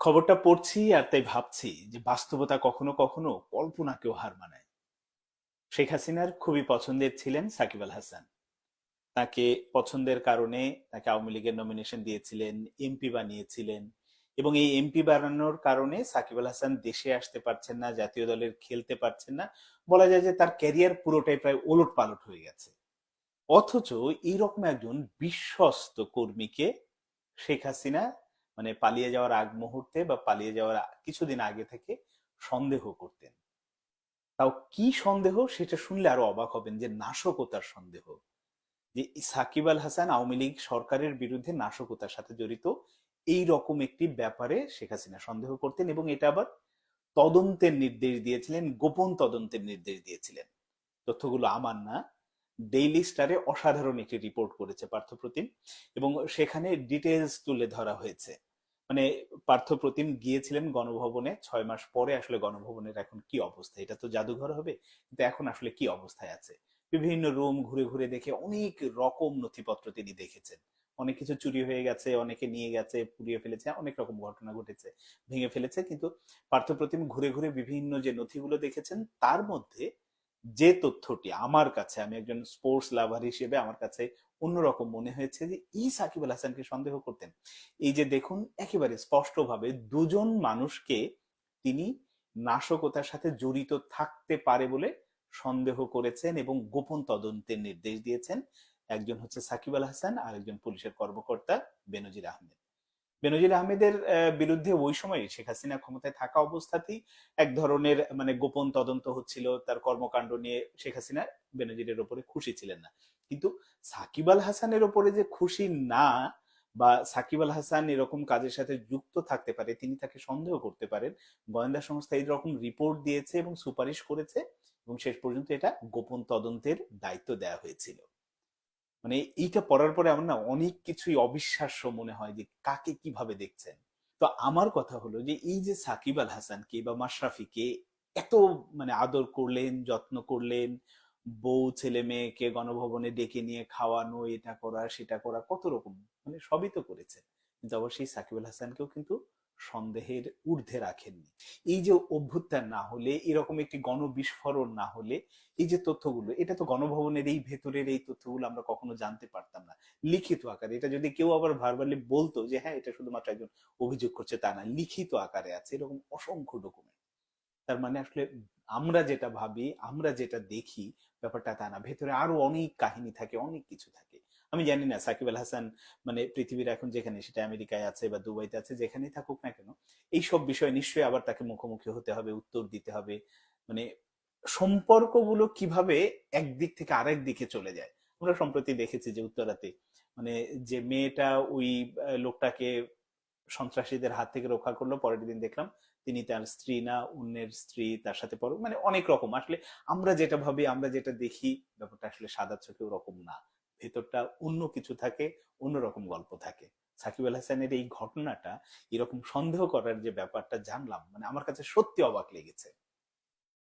খবরটা পড়ছি আর তাই ভাবছি যে বাস্তবতা কখনো কখনো কল্পনাকেও হার মানায়। শেখ হাসিনার খুবই পছন্দের ছিলেন সাকিব আল হাসান। তাকে পছন্দের কারণে তাকে আওয়ামী লীগের নমিনেশন দিয়েছিলেন এমপি বানিয়েছিলেন এবং এই এমপি বানানোর কারণে সাকিব আল হাসান দেশে আসতে পারছেন না, জাতীয় দলের খেলতে পারছেন না। বলা যায় যে তার ক্যারিয়ার পুরোটাই প্রায় ওলট পালট হয়ে গেছে। অথচ এইরকম একজন বিশ্বস্ত কর্মীকে শেখ হাসিনা মানে পালিয়ে যাওয়ার আগ মুহূর্তে বা পালিয়ে যাওয়ার কিছুদিন আগে থেকে সন্দেহ করতেন। তাও কি সন্দেহ সেটা শুনলে আরও অবাক হবেন যে নাশকতার সন্দেহ। যে সাকিব আল হাসান আওয়ামী লীগ সরকারের বিরুদ্ধে নাশকতার সাথে জড়িত এই রকম একটি ব্যাপারে শেখ হাসিনা সন্দেহ করতেন এবং এটা আবার তদন্তের নির্দেশ দিয়েছিলেন, গোপন তদন্তের নির্দেশ দিয়েছিলেন। তথ্যগুলো আমার না। ডেইলি স্টারে অসাধারণ একটি রিপোর্ট করেছে পার্থপ্রতিম এবং সেখানে ডিটেলস তুলে ধরা হয়েছে। মানে পার্থপ্রতিম গিয়েছিলেন গণভবনে ছয় মাস পরে আসলে গণভবনের এখন কি অবস্থা? এটা তো জাদুঘর হবে, কিন্তু এখন আসলে কি অবস্থায় আছে? বিভিন্ন রুম ঘুরে ঘুরে দেখে অনেক রকম নথিপত্র তিনি দেখেছেন। অনেক কিছু চুরি হয়ে গেছে, অনেকে নিয়ে গেছে, পুড়িয়ে ফেলেছে, অনেক রকম ঘটনা ঘটেছে, ভেঙে ফেলেছে। কিন্তু পার্থপ্রতিম ঘুরে ঘুরে বিভিন্ন যে নথিগুলো দেখেছেন, তার মধ্যে যে তথ্যটি আমার কাছে, আমি একজন স্পোর্টস লাভার হিসেবে আমার কাছে অন্যরকম মনে হয়েছে যে ই সাকিব আল হাসানকে সন্দেহ করতেন। এই যে দেখুন, একেবারে স্পষ্টভাবে দুজন মানুষকে তিনি নাশকতার সাথে জড়িত থাকতে পারে বলে সন্দেহ করেছেন এবং গোপন তদন্তের নির্দেশ দিয়েছেন। একজন হচ্ছে সাকিব আল হাসান আর একজন পুলিশের কর্মকর্তা বেনজির আহমেদ। বেনজির আহমেদের বিরুদ্ধে ওই সময় শেখ হাসিনা ক্ষমতায় থাকা অবস্থাতেই এক ধরনের মানে গোপন তদন্ত হচ্ছিল। তার কর্মকাণ্ড নিয়ে শেখ হাসিনা বেনজিরের ওপরে খুশি ছিলেন না। কিন্তু সাকিব আল হাসানের ওপরে যে খুশি না বা সাকিব আল হাসান এরকম কাজের সাথে যুক্ত থাকতে পারে, তিনি তাকে সন্দেহ করতে পারেন। গোয়েন্দা সংস্থা এই রকম রিপোর্ট দিয়েছে এবং সুপারিশ করেছে এবং শেষ পর্যন্ত এটা গোপন তদন্তের দায়িত্ব দেওয়া হয়েছিল। মানে এইটা পড়ার পরে আমার না অনেক কিছুই অবিশ্বাস্য মনে হয় যে কাকে কীভাবে দেখছেন। তো আমার কথা হলো যে এই যে সাকিব আল হাসানকে বা মাশরাফিকে এত মানে আদর করলেন, যত্ন করলেন, বউ ছেলে মেয়েকে গণভবনে ডেকে নিয়ে খাওয়ানো, এটা করা, সেটা করা, কত রকম মানে সবই তো করেছেন। কিন্তু সেই সাকিব আল হাসানকেও কিন্তু সন্দেহের ঊর্ধ্বে রাখেননি। এই যে অভ্যুত্থান না হলে, এরকম একটি গণবিস্ফোরণ না হলে, এই যে তথ্যগুলো, এটা তো গণভবনের এই ভেতরের এই তথ্যগুলো আমরা কখনো জানতে পারতাম না। লিখিত আকারে, এটা যদি কেউ আবার ভার্বালি বলতো যে হ্যাঁ এটা শুধুমাত্র একজন অভিযোগ করছে তা না। লিখিত আকারে আছে, এরকম অসংখ্য ডকুমেন্ট তার মানে আসলে আমরা যেটা ভাবি, আমরা যেটা দেখি, ব্যাপারটা তা না। ভেতরে আরও অনেক কাহিনী থাকে, অনেক কিছু থাকে। আমি জানি না, সাকিব আল হাসান মানে পৃথিবীর এখন যেখানে সেটা আমেরিকায় আছে বা দুবাইতে আছে, যেখানেই থাকুক না কেন এই সব বিষয়ে নিশ্চয়ই আবার তাকে মুখোমুখি হতে হবে, উত্তর দিতে হবে। মানে সম্পর্কগুলো কীভাবে একদিক থেকে আরেক দিকে চলে যায়? আমরা সম্প্রতি দেখেছি যে উত্তরাতে মানে যে মেয়েটা ওই লোকটাকে সন্ত্রাসীদের হাত থেকে রক্ষা করল। পরের দিন দেখলাম তিনি তার স্ত্রী না, অন্যের স্ত্রী তার সাথে পর মানে অনেক রকম। আসলে আমরা যেটা ভাবি, আমরা যেটা দেখি, ব্যাপারটা আসলে সাদা চোখে ওরকম না। ভেতরটা অন্য কিছু থাকে অন্যরকম গল্প থাকে। সাকিব আল হাসানের এই ঘটনাটা এরকম সন্দেহ করার যে ব্যাপারটা জানলাম মানে আমার কাছে সত্যি অবাক লেগেছে।